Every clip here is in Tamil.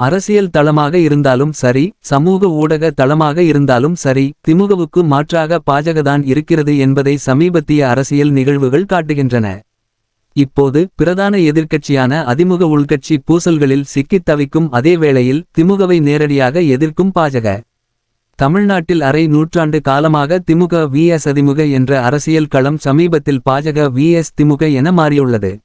அரசியல் தளமாக இருந்தாலும் சரி சமூக ஊடக தளமாக இருந்தாலும் சரி திமுகவுக்கு மாற்றாக பாஜகதான் இருக்கிறது என்பதை சமீபத்திய அரசியல் நிகழ்வுகள் காட்டுகின்றன. இப்போது பிரதான எதிர்க்கட்சியான அதிமுக உள்கட்சி பூசல்களில் சிக்கித் தவிக்கும் அதே வேளையில் திமுகவை நேரடியாக எதிர்க்கும் பாஜக. தமிழ்நாட்டில் அரை நூற்றாண்டு காலமாக திமுக விஎஸ் அதிமுக என்ற அரசியல் களம் சமீபத்தில் பாஜக விஎஸ் திமுக என மாறியுள்ளது.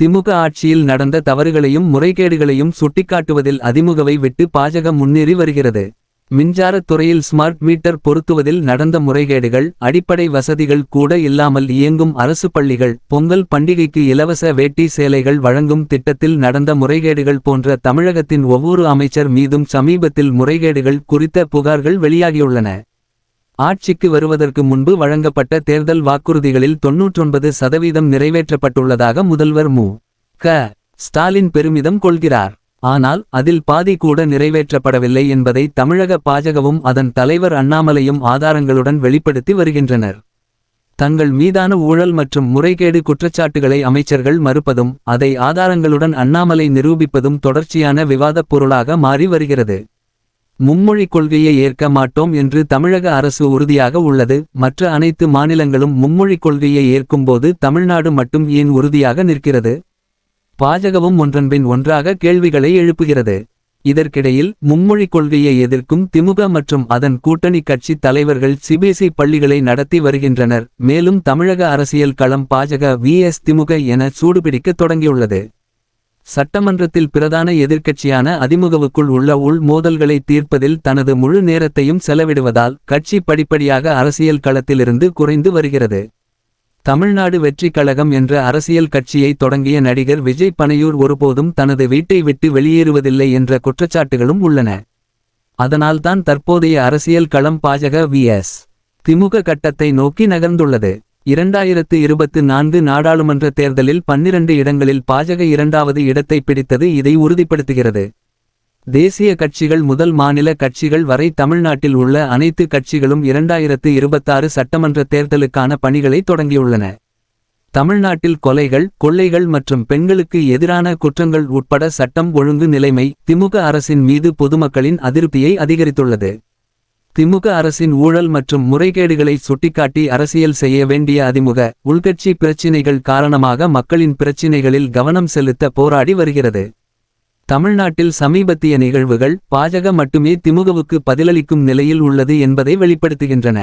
திமுக ஆட்சியில் நடந்த தவறுகளையும் முறைகேடுகளையும் சுட்டிக்காட்டுவதில் அதிமுகவை விட்டு பாஜக முன்னேறி வருகிறது. மின்சாரத் துறையில் ஸ்மார்ட் மீட்டர் பொருத்துவதில் நடந்த முறைகேடுகள் அடிப்படை வசதிகள் கூட இல்லாமல் இயங்கும் அரசு பள்ளிகள் பொங்கல் பண்டிகைக்கு இலவச வேட்டி சேலைகள் வழங்கும் திட்டத்தில் நடந்த முறைகேடுகள் போன்ற தமிழகத்தின் ஒவ்வொரு அமைச்சர் மீதும் சமீபத்தில் முறைகேடுகள் குறித்த புகார்கள் வெளியாகியுள்ளன. ஆட்சிக்கு வருவதற்கு முன்பு வழங்கப்பட்ட தேர்தல் வாக்குறுதிகளில் தொன்னூற்றொன்பது சதவீதம் நிறைவேற்றப்பட்டுள்ளதாக முதல்வர் மு. க. ஸ்டாலின் பெருமிதம் கொள்கிறார். ஆனால் அதில் பாதி கூட நிறைவேற்றப்படவில்லை என்பதை தமிழக பாஜகவும் அதன் தலைவர் அண்ணாமலையும் ஆதாரங்களுடன் வெளிப்படுத்தி வருகின்றனர். தங்கள் மீதான ஊழல் மற்றும் முறைகேடு குற்றச்சாட்டுகளை அமைச்சர்கள் மறுப்பதும் அதை ஆதாரங்களுடன் அண்ணாமலை நிரூபிப்பதும் தொடர்ச்சியான விவாதப் பொருளாக மாறி வருகிறது. மும்மொழிக் கொள்கையை ஏற்க மாட்டோம் என்று தமிழக அரசு உறுதியாக உள்ளது. மற்ற அனைத்து மாநிலங்களும் மும்மொழிக் கொள்கையை ஏற்கும்போது தமிழ்நாடு மட்டும் ஏன் உறுதியாக நிற்கிறது? பாஜகவும் ஒன்றன்பின் ஒன்றாக கேள்விகளை எழுப்புகிறது. இதற்கிடையில் மும்மொழிக் கொள்கையை எதிர்க்கும் திமுக மற்றும் அதன் கூட்டணி கட்சி தலைவர்கள் சிபிஎஸ்இ பள்ளிகளை நடத்தி வருகின்றனர். மேலும் தமிழக அரசியல் களம் பாஜக விஎஸ் திமுக என சூடுபிடிக்க தொடங்கியுள்ளது. சட்டமன்றத்தில் பிரதான எதிர்க்கட்சியான அதிமுகவுக்குள் உள்ள உள் மோதல்களை தீர்ப்பதில் தனது முழு நேரத்தையும் செலவிடுவதால் கட்சி படிப்படியாக அரசியல் களத்திலிருந்து குறைந்து வருகிறது. தமிழ்நாடு வெற்றிக் கழகம் என்ற அரசியல் கட்சியை தொடங்கிய நடிகர் விஜய் பனையூர் ஒருபோதும் தனது வீட்டை விட்டு வெளியேறுவதில்லை என்ற குற்றச்சாட்டுகளும் உள்ளன. அதனால்தான் தற்போதைய அரசியல் களம் பாஜக விஎஸ் திமுக கட்டத்தை நோக்கி நகர்ந்துள்ளது. இரண்டாயிரத்து இருபத்து நான்கு நாடாளுமன்ற தேர்தலில் பன்னிரண்டு இடங்களில் பாஜக இரண்டாவது இடத்தை பிடித்தது இதை உறுதிப்படுத்துகிறது. தேசிய கட்சிகள் முதல் மாநில கட்சிகள் வரை தமிழ்நாட்டில் உள்ள அனைத்து கட்சிகளும் இரண்டாயிரத்து இருபத்தாறு சட்டமன்ற தேர்தலுக்கான பணிகளை தொடங்கியுள்ளன. தமிழ்நாட்டில் கொலைகள் கொள்ளைகள் மற்றும் பெண்களுக்கு எதிரான குற்றங்கள் உட்பட சட்டம் ஒழுங்கு நிலைமை திமுக அரசின் மீது பொதுமக்களின் அதிருப்தியை அதிகரித்துள்ளது. திமுக அரசின் ஊழல் மற்றும் முறைகேடுகளை சுட்டிக்காட்டி அரசியல் செய்ய வேண்டிய அதிமுக உள்கட்சி பிரச்சினைகள் காரணமாக மக்களின் பிரச்சினைகளில் கவனம் செலுத்த போராடி வருகிறது. தமிழ்நாட்டில் சமீபத்திய நிகழ்வுகள் பாஜக மட்டுமே திமுகவுக்கு பதிலளிக்கும் நிலையில் உள்ளது என்பதை வெளிப்படுத்துகின்றன.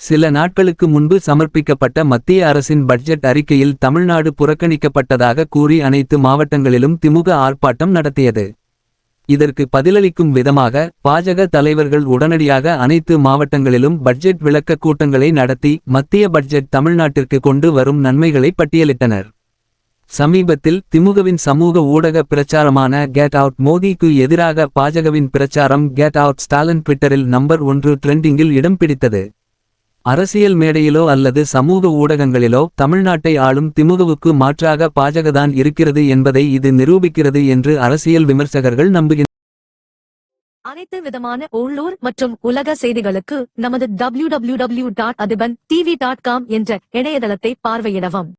சில நாட்களுக்கு முன்பு சமர்ப்பிக்கப்பட்ட மத்திய அரசின் பட்ஜெட் அறிக்கையில் தமிழ்நாடு புறக்கணிக்கப்பட்டதாக கூறி அனைத்து மாவட்டங்களிலும் திமுக ஆர்ப்பாட்டம் நடத்தியது. இதற்கு பதிலளிக்கும் விதமாக பாஜக தலைவர்கள் உடனடியாக அனைத்து மாவட்டங்களிலும் பட்ஜெட் விளக்க கூட்டங்களை நடத்தி மத்திய பட்ஜெட் தமிழ்நாட்டிற்கு கொண்டு வரும் நன்மைகளை பட்டியலிட்டனர். சமீபத்தில் திமுகவின் சமூக ஊடக பிரச்சாரமான கேட் அவுட் மோதிக்கு எதிராக பாஜகவின் பிரச்சாரம் கேட் அவுட் ஸ்டாலின் ட்விட்டரில் நம்பர் ஒன்று ட்ரெண்டிங்கில் இடம் பிடித்தது. அரசியல் மேடையிலோ அல்லது சமூக ஊடகங்களிலோ தமிழ்நாட்டை ஆளும் திமுகவுக்கு மாற்றாக பாஜகதான் இருக்கிறது என்பதை இது நிரூபிக்கிறது என்று அரசியல் விமர்சகர்கள் நம்புகின்றனர். அனைத்து விதமான உள்ளூர் மற்றும் உலக செய்திகளுக்கு நமது W W W dot Athiban TV dot com என்ற இணையதளத்தை பார்வையிடவும்.